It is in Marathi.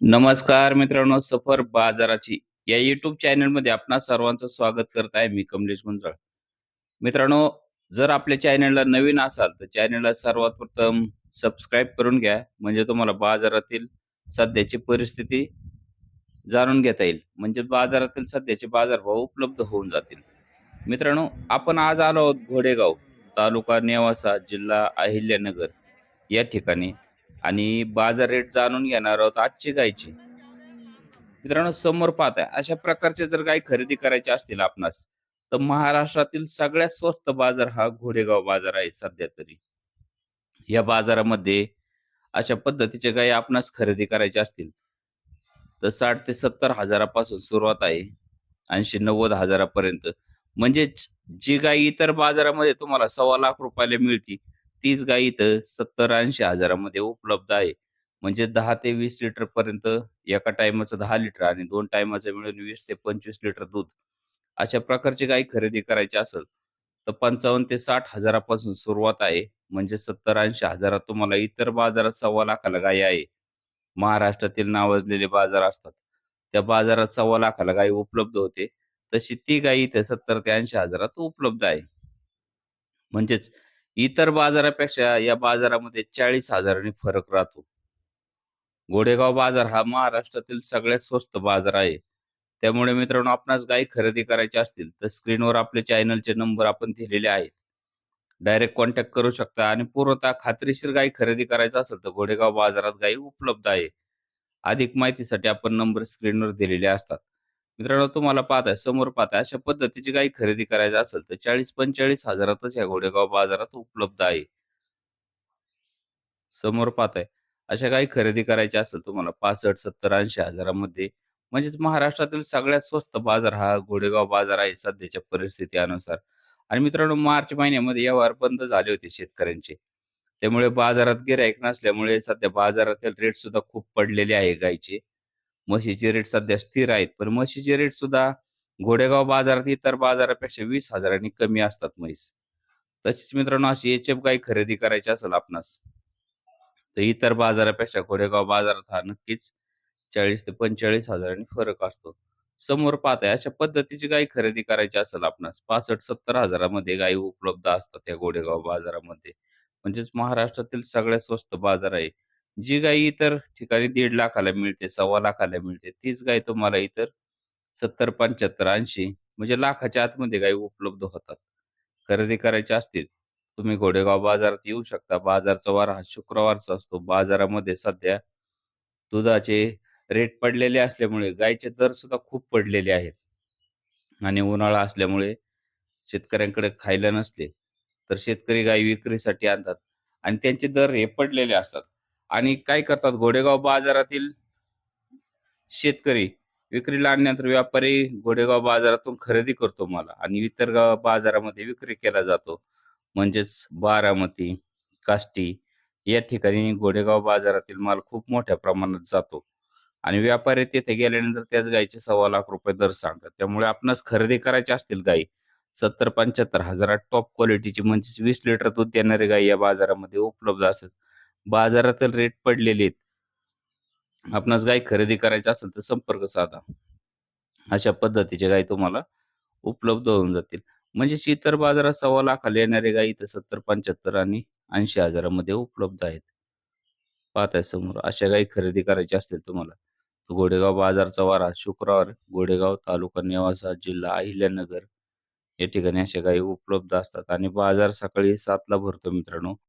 नमस्कार मित्रांनो सफर बाजाराची या युट्यूब चॅनलमध्ये आपणा सर्वांचं स्वागत करत आहे मी कमलेश गुंजाळ. मित्रांनो जर आपल्या चॅनलला नवीन असाल तर चॅनलला सर्वात प्रथम सबस्क्राईब करून घ्या म्हणजे तुम्हाला बाजारातील सध्याची परिस्थिती जाणून घेता येईल. म्हणजे बाजारातील सध्याचे बाजारभाव उपलब्ध होऊन जातील. मित्रांनो आपण आज आलो आहोत घोडेगाव तालुका नेवासा जिल्हा अहिल्यानगर या ठिकाणी. आणि बाजार रेट जाणून घेणार आहोत आजची गायची. मित्रांनो समोर पाहत आहे अशा प्रकारचे जर गाय खरेदी करायचे असतील आपणास तर महाराष्ट्रातील सगळ्यात स्वस्त बाजार हा घोडेगाव बाजार आहे सध्या तरी. या बाजारामध्ये अशा पद्धतीचे गाय आपणास खरेदी करायचे असतील तर साठ ते सत्तर हजारापासून सुरुवात आहे ऐंशी नव्वद हजारापर्यंत. म्हणजेच जी गाय इतर बाजारामध्ये तुम्हाला सव्वा लाख रुपयाला मिळती तीच गाय इथं सत्तर ऐंशी हजारामध्ये उपलब्ध आहे. म्हणजे दहा ते वीस लिटर पर्यंत एका टायमाचं दहा लिटर आणि दोन टायमाचं मिळून वीस ते पंचवीस लिटर दूध. अशा प्रकारची गाय खरेदी करायची असेल तर पंचावन्न ते साठ हजारापासून सुरुवात आहे. म्हणजे सत्तर ऐंशी हजारात तुम्हाला इतर बाजारात सव्वा लाखाला गाय आहे. महाराष्ट्रातील नावाजलेले बाजार असतात. त्या बाजारात सव्वा लाखाला गाय उपलब्ध होते. तशी ती गाय इथे सत्तर ते ऐंशी हजारात उपलब्ध आहे. म्हणजेच इतर बाजारापेक्षा या बाजारामध्ये चाळीस हजारांनी फरक राहतो. गोडेगाव बाजार हा महाराष्ट्रातील सगळ्यात स्वस्त बाजार आहे. त्यामुळे मित्रांनो आपणास गाय खरेदी करायची असतील तर स्क्रीनवर आपले चॅनलचे नंबर आपण दिलेले आहेत. डायरेक्ट कॉन्टॅक्ट करू शकता आणि पूर्णतः खात्रीशीर गाय खरेदी करायचं असेल तर घोडेगाव बाजारात गायी उपलब्ध आहे. अधिक माहितीसाठी आपण नंबर स्क्रीनवर दिलेले असतात. मित्रांनो तुम्हाला पाहताय समोर पाहताय अशा पद्धतीची गाय खरेदी करायची असेल तर चाळीस पंचेचाळीस हजारातच या घोडेगाव बाजारात उपलब्ध आहे. समोर पाहताय अशा काही खरेदी करायच्या असेल तुम्हाला पासष्ट सत्तर ऐंशी हजारामध्ये म्हणजेच महाराष्ट्रातील सगळ्यात स्वस्त बाजार हा घोडेगाव बाजार आहे सध्याच्या परिस्थितीनुसार. आणि मित्रांनो मार्च महिन्यामध्ये व्यवहार बंद झाले होते शेतकऱ्यांचे. त्यामुळे बाजारात गिरायक नसल्यामुळे सध्या बाजारातील रेट सुद्धा खूप पडलेले आहे गायचे म्हशीचे रेट सध्या स्थिर आहेत. पण म्हशीचे रेट सुद्धा घोडेगाव बाजारात इतर बाजारापेक्षा वीस हजारांनी कमी असतात म्हैस. तसेच मित्रांनो अशी एच एफ गाय खरेदी करायची असेल आपणास तर इतर बाजारापेक्षा घोडेगाव बाजारात हा नक्कीच चाळीस ते पंचेचाळीस हजारांनी फरक असतो. समोर पाहताय अशा पद्धतीची गाय खरेदी करायची असेल आपणास पासष्ट सत्तर हजारामध्ये गायी उपलब्ध असतात या गोडेगाव बाजारामध्ये. म्हणजेच महाराष्ट्रातील सगळ्यात स्वस्त बाजार आहे. जी गाय इतर ठिकाणी दीड लाखाला मिळते सव्वा लाखाला मिळते तीच गाय तुम्हाला इतर सत्तर पंच्याहत्तर ऐंशी म्हणजे लाखाच्या आतमध्ये गाय उपलब्ध होतात. खरेदी करायचे असतील तुम्ही घोडेगाव बाजारात येऊ शकता. बाजारचा वार हा शुक्रवारचा असतो. बाजारामध्ये सध्या दुधाचे रेट पडलेले असल्यामुळे गायचे दर सुद्धा खूप पडलेले आहेत. आणि उन्हाळा असल्यामुळे शेतकऱ्यांकडे खायला नसले तर शेतकरी गाय विक्रीसाठी आणतात. आणि त्यांचे दर हे पडलेले असतात. आणि काय करतात? घोडेगाव बाजारातील शेतकरी विक्रीला आणल्यानंतर व्यापारी घोडेगाव बाजारातून खरेदी करतो मला आणि इतर गाव बाजारामध्ये विक्री केला जातो. म्हणजेच बारामती काष्टी या ठिकाणी घोडेगाव बाजारातील माल खूप मोठ्या प्रमाणात जातो. आणि व्यापारी तिथे गेल्यानंतर त्याच गायीचे सव्वा लाख रुपये दर सांगतात. त्यामुळे आपणास खरेदी करायचे असतील गाई सत्तर पंच्याहत्तर हजारात टॉप क्वालिटीची म्हणजेच वीस लिटर दूध देणारी गायी या बाजारामध्ये उपलब्ध असतात बाजारातील रेट पडलेले आहेत. आपणास गाय खरेदी करायची असेल तर संपर्क साधा. अशा पद्धतीचे गाय तुम्हाला उपलब्ध होऊन जातील. म्हणजे इतर बाजारात सव्वा लाखाला येणारे गाई इथं सत्तर पंच्याहत्तर आणि ऐंशी हजारामध्ये उपलब्ध आहेत. पाहताय समोर अशा गायी खरेदी करायच्या असतील तुम्हाला गोडेगाव घोडेगाव बाजारचा वारा शुक्रवार घोडेगाव तालुका नेवासा जिल्हा अहिल्यानगर या ठिकाणी अशा गायी उपलब्ध असतात. आणि बाजार सकाळी सातला भरतो मित्रांनो.